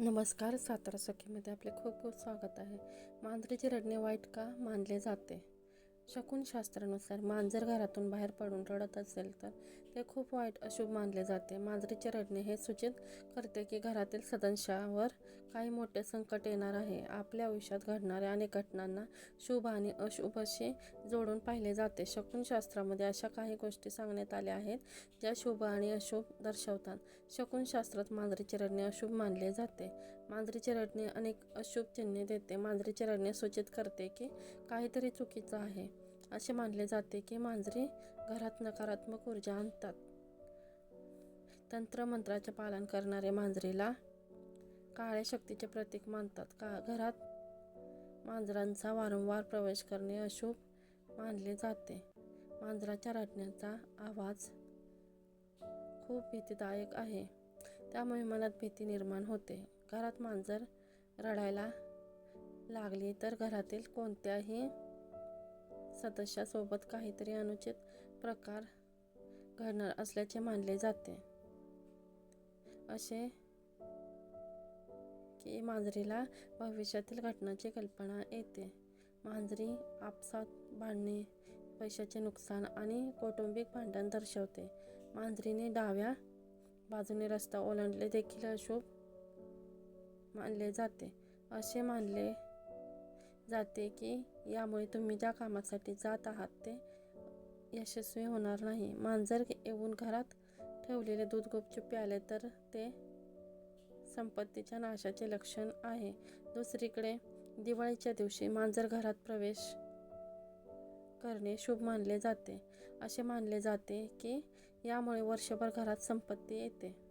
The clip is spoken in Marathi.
नमस्कार सातारा सखीमध्ये आपले खूप खूप स्वागत आहे. मांजरीचे रडणे वाईट का मानले जाते? शकुनशास्त्रानुसार मांजर घरातून बाहेर पडून रडत असेल तर ते खूप वाईट अशुभ मानले जाते. मांजरीचे रडणे हे सूचित करते की घरातील सदस्यावर काही मोठे संकट येणार आहे. आपल्या आयुष्यात घडणाऱ्या अनेक घटनांना शुभ आणि अशुभ असे जोडून पाहिले जाते. शकुनशास्त्रामध्ये अशा काही गोष्टी सांगण्यात आल्या आहेत ज्या शुभ आणि अशुभ दर्शवतात. शकून शास्त्रात मांजरीचे रडणे अशुभ मानले जाते. मांजरीचे रडणे अनेक अशुभ चिन्हे देते. मांजरीचे रडणे सूचित करते की काहीतरी चुकीचं आहे. असे मानले जाते की मांजरी घरात नकारात्मक ऊर्जा आणतात. तंत्रमंत्राचे पालन करणारे मांजरीला काळ्या शक्तीचे प्रतीक मानतात. का घरात मांजरांचा वारंवार प्रवेश करणे अशुभ मानले जाते. मांजराच्या रडण्याचा आवाज खूप भीतीदायक आहे. त्यामुळे मनात भीती निर्माण होते. घरात मांजर रडायला लागली तर घरातील कोणत्याही सदस्यासोबत काहीतरी अनुचित प्रकार घडणार असल्याचे मानले जाते. असे की मांजरीला भविष्यातील घटनाची कल्पना येते. मांजरी आपसात भांडणे पैशाचे नुकसान आणि कौटुंबिक भांडण दर्शवते. मांजरीने डाव्या बाजूने रस्ता ओलांडले देखील अशुभ मानले जाते. असे मानले जाते की यामुळे तुम्ही ज्या कामासाठी जात आहात ते यशस्वी होणार नाही. मांजर येऊन घरात ठेवलेले दूध गुपचूप प्याले तर ते संपत्तीच्या नाशाचे लक्षण आहे. दुसरीकडे दिवाळीच्या दिवशी मांजर घरात प्रवेश करणे शुभ मानले जाते. असे मानले जाते की यामुळे वर्षभर घरात संपत्ती येते.